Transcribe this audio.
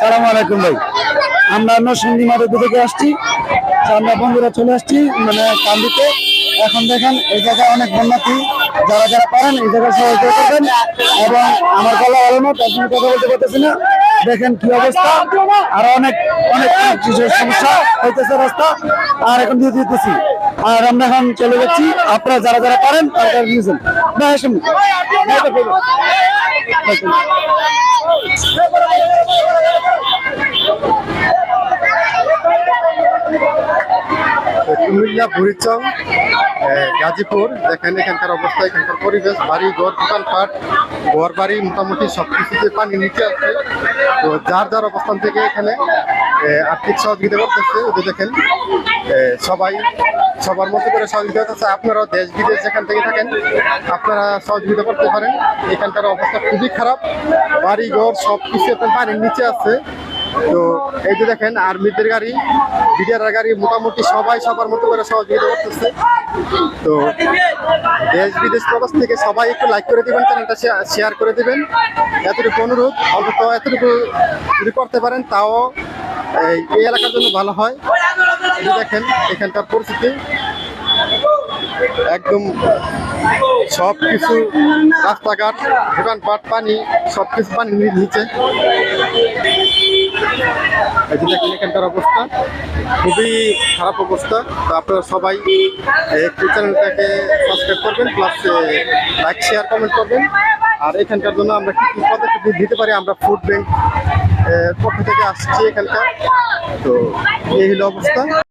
সালাম আলাইকুম ভাই। আমরা নরসিংদী মাদুর থেকে আসছি। আমরা বন্ধুরা চলে আসছি মানে কান্দিতে। এখন দেখেন, এই জায়গায় অনেক বন্যার্থী যারা যারা পারেন, এই জায়গায় সহযোগিতা করবেন। এবং আমার গলা ভালো না, তার কথা বলতে পারতেছি না। দেখেন কি অবস্থা। আর অনেক অনেক সমস্যা হইতেছে রাস্তা। আর এখন দিয়ে দিতেছি। আর আমরা এখন চলে যাচ্ছি আপনারা যারা যারা পারেন, তারা তারা নিয়েছেন না। কুমিল্লা বুড়িচং গাজীপুর, দেখেন এখানকার অবস্থা, এখানকার পরিবেশ, বাড়ি, ঘর দোকানপাট ঘর, বাড়ি, মোটামুটি সব কিছুতে পানি নিচে আছে। তো যার যার অবস্থান থেকে এখানে আর্থিক সহযোগিতা করতেছে ওদের দেখেন সবাই, সবার মতো করে সহযোগিতা করতেছে। আপনারাও দেশ, বিদেশ যেখান থেকে থাকেন, আপনারা সহযোগিতা করতে পারেন। এখানকার অবস্থা খুবই খারাপ। বাড়ি, ঘর, সব কিছু আপনার পানির নিচে আছে। তো এই যে দেখেন, আর্মিদের গাড়ি বিডিআর গাড়ি, মোটামুটি সবাই সবার মতো করে সহযোগিতা করতেছে। তো দেশ বিদেশ প্রবাস থেকে সবাই একটু লাইক করে দিবেন চ্যানেলটা শেয়ার করে দিবেন। এতটুকু অনুরোধ অন্তত এতটুকু যদি করতে পারেন, তাও এই এলাকার জন্য ভালো হয়। দেখেন, এখানকার পরিস্থিতি। একদম সব কিছু রাস্তাঘাট, দোকানপাট, পানি সব কিছু পানি নিচে। এই দেখেন এখানকার অবস্থা খুবই খারাপ অবস্থা। তো আপনারা সবাই একটু চ্যানেলটাকে সাবস্ক্রাইব করবেন প্লাস লাইক শেয়ার কমেন্ট করবেন। আর এখানকার জন্য আমরা কী কি পদক্ষেপ দিতে পারি? আমরা ফুড ব্যাংক পক্ষ থেকে আসছি এখানকার। তো এই হলো অবস্থা।